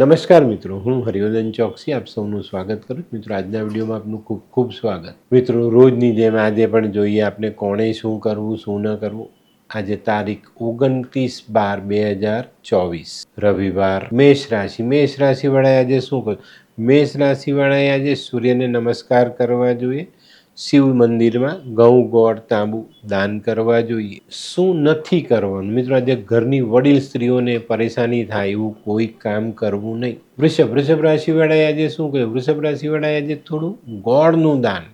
નમસ્કાર મિત્રો, હું હરિવર્ધન ચોકસી, આપ સૌનું સ્વાગત કરું છું. મિત્રો, આજના વિડીયોમાં આપનું ખૂબ ખૂબ સ્વાગત. મિત્રો, રોજની જેમ આજે પણ જોઈએ આપણે કોણે શું કરવું, શું ન કરવું. આજે તારીખ ઓગણત્રીસ બાર બે હજાર ચોવીસ, રવિવાર, મેષ રાશિ. મેષ રાશિવાળાએ આજે શું કરવું મેષ રાશિવાળાએ આજે સૂર્યને નમસ્કાર કરવા જોઈએ. શિવ મંદિરમાં ઘઉં ગોળ તાંબુ દાન કરવા જોઈએ. શું નથી કરવાનું? મિત્રો, આજે ઘરની વડીલ સ્ત્રીઓને પરેશાની થાય એવું કોઈ કામ કરવું નહીં. વૃષભ વૃષભ રાશિવાળાએ આજે શું કહ્યું? વૃષભ રાશિવાળાએ આજે થોડું ગોળનું દાન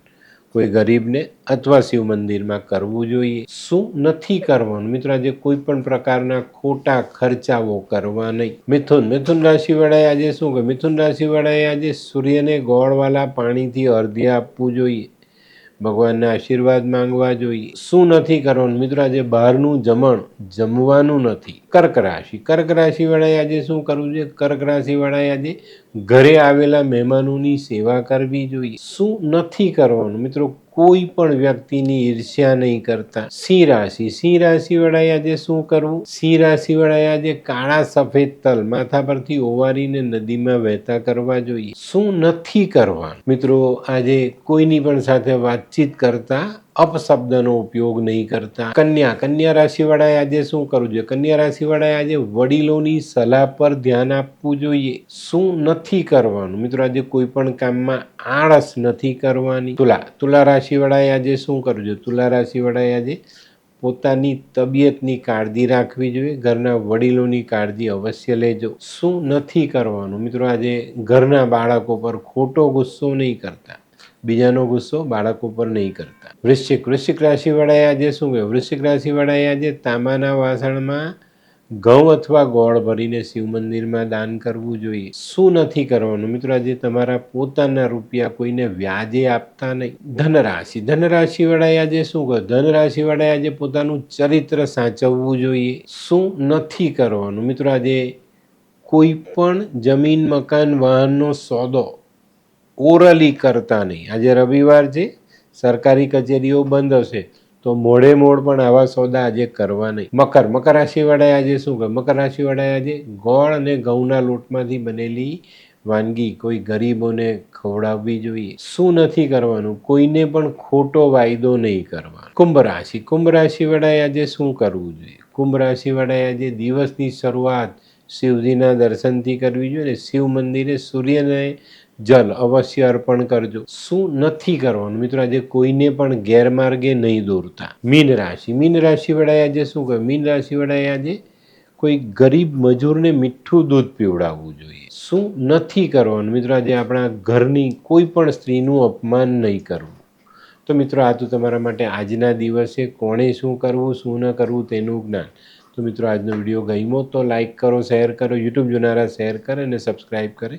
કોઈ ગરીબને અથવા શિવ મંદિરમાં કરવું જોઈએ. શું નથી કરવાનું? મિત્રો, આજે કોઈ પણ પ્રકારના ખોટા ખર્ચાઓ કરવા નહીં. મિથુન મિથુન રાશિવાળાએ આજે શું કહ્યું? મિથુન રાશિવાળાએ આજે સૂર્યને ગોળવાળા પાણીથી અર્ધ્ય આપવું જોઈએ. ભગવાનના આશીર્વાદ માંગવા જોઈએ. શું નથી કરવાનું? મિત્રો, આજે બહારનું જમણ જમવાનું નથી. કર્ક રાશિ. કર્ક રાશિવાળાએ આજે શું કરવું જોઈએ? કર્ક રાશિવાળાએ આજે ઘરે આવેલા મહેમાનોની સેવા કરવી જોઈએ. શું નથી કરવાનું? મિત્રો કોઈ પણ વ્યક્તિની ઈર્ષ્યા નહીં કરતા. સિંહ રાશિ. સિંહ રાશિવાળાએ આજે શું કરવું? સિંહ રાશિવાળાએ આજે કાળા સફેદ તલ માથા પરથી ઓવારીને નદીમાં વહેતા કરવા જોઈએ. શું નથી કરવાનું? મિત્રો, આજે કોઈની પણ સાથે વાતચીત કરતા અપશબ્દનો ઉપયોગ નહીં કરતા. કન્યા કન્યા રાશિવાળાએ આજે શું કરવું જોઈએ? કન્યા રાશિવાળાએ આજે વડીલોની સલાહ પર ધ્યાન આપવું જોઈએ. શું નથી કરવાનું? મિત્રો, આજે કોઈ પણ કામમાં આળસ નથી કરવાની. તુલા તુલા રાશિવાળાએ આજે શું કરવું જોઈએ? તુલા રાશિવાળાએ આજે પોતાની તબિયતની કાળજી રાખવી જોઈએ. ઘરના વડીલોની કાળજી અવશ્ય લેજો. શું નથી કરવાનું? મિત્રો, આજે ઘરના બાળકો પર ખોટો ગુસ્સો નહીં કરતા. બીજાનો ગુસ્સો બાળકો ઉપર નહીં કરતા. વૃશ્ચિક વૃશ્ચિક રાશિવાળાએ આજે શું કહ્યું? વૃશ્ચિક રાશિવાળાએ આજે તાંબાના વાસણમાં ઘઉં અથવા ગોળ ભરીને શિવ મંદિરમાં દાન કરવું જોઈએ. શું નથી કરવાનું? મિત્રો, આજે તમારા પોતાના રૂપિયા કોઈને વ્યાજે આપતા નહીં. ધનરાશિ, ધનરાશિવાળાએ આજે શું કહ્યું? ધનરાશિવાળાએ આજે પોતાનું ચરિત્ર સાચવવું જોઈએ. શું નથી કરવાનું? મિત્રો, આજે કોઈ પણ જમીન, મકાન, વાહનનો સોદો ઓરલી કરતા નહીં. આજે રવિવાર છે, સરકારી કચેરીઓ બંધ હશે, તો મોડે મોડ પણ આવા સોદા આજે કરવા નહીં. મકર મકર રાશિવાળાએ આજે શું કહે મકર રાશિવાળાએ આજે ગોળ અને ઘઉંના લોટમાંથી બનેલી વાનગી કોઈ ગરીબોને ખવડાવવી જોઈએ. શું નથી કરવાનું? કોઈને પણ ખોટો વાયદો નહીં કરવાનો. કુંભ રાશિ, કુંભ રાશિવાળાએ આજે શું કરવું જોઈએ? કુંભ રાશિવાળાએ આજે દિવસની શરૂઆત શિવજીના દર્શનથી કરવી જોઈએ ને શિવ મંદિરે સૂર્યને જલ અવશ્ય અર્પણ કરજો. શું નથી કરવાનું? મિત્રો, આજે કોઈને પણ ગેરમાર્ગે નહીં દોરતા. મીન રાશિ. મીન રાશિ વડાએ આજે શું કહ્યું? મીન રાશિ વડાએ આજે કોઈ ગરીબ મજૂરને મીઠું દૂધ પીવડાવવું જોઈએ. શું નથી કરવાનું? મિત્રો, આજે આપણા ઘરની કોઈ પણ સ્ત્રીનું અપમાન નહીં કરવું. તો મિત્રો, આ તો તમારા માટે આજના દિવસે કોણે શું કરવું, શું ન કરવું તેનું જ્ઞાન. તો મિત્રો, આજનો વીડિયો ગમ્યો તો લાઈક કરો, શેર કરો, યુટ્યુબ જોનારા શેર કરે અને સબસ્ક્રાઈબ કરે.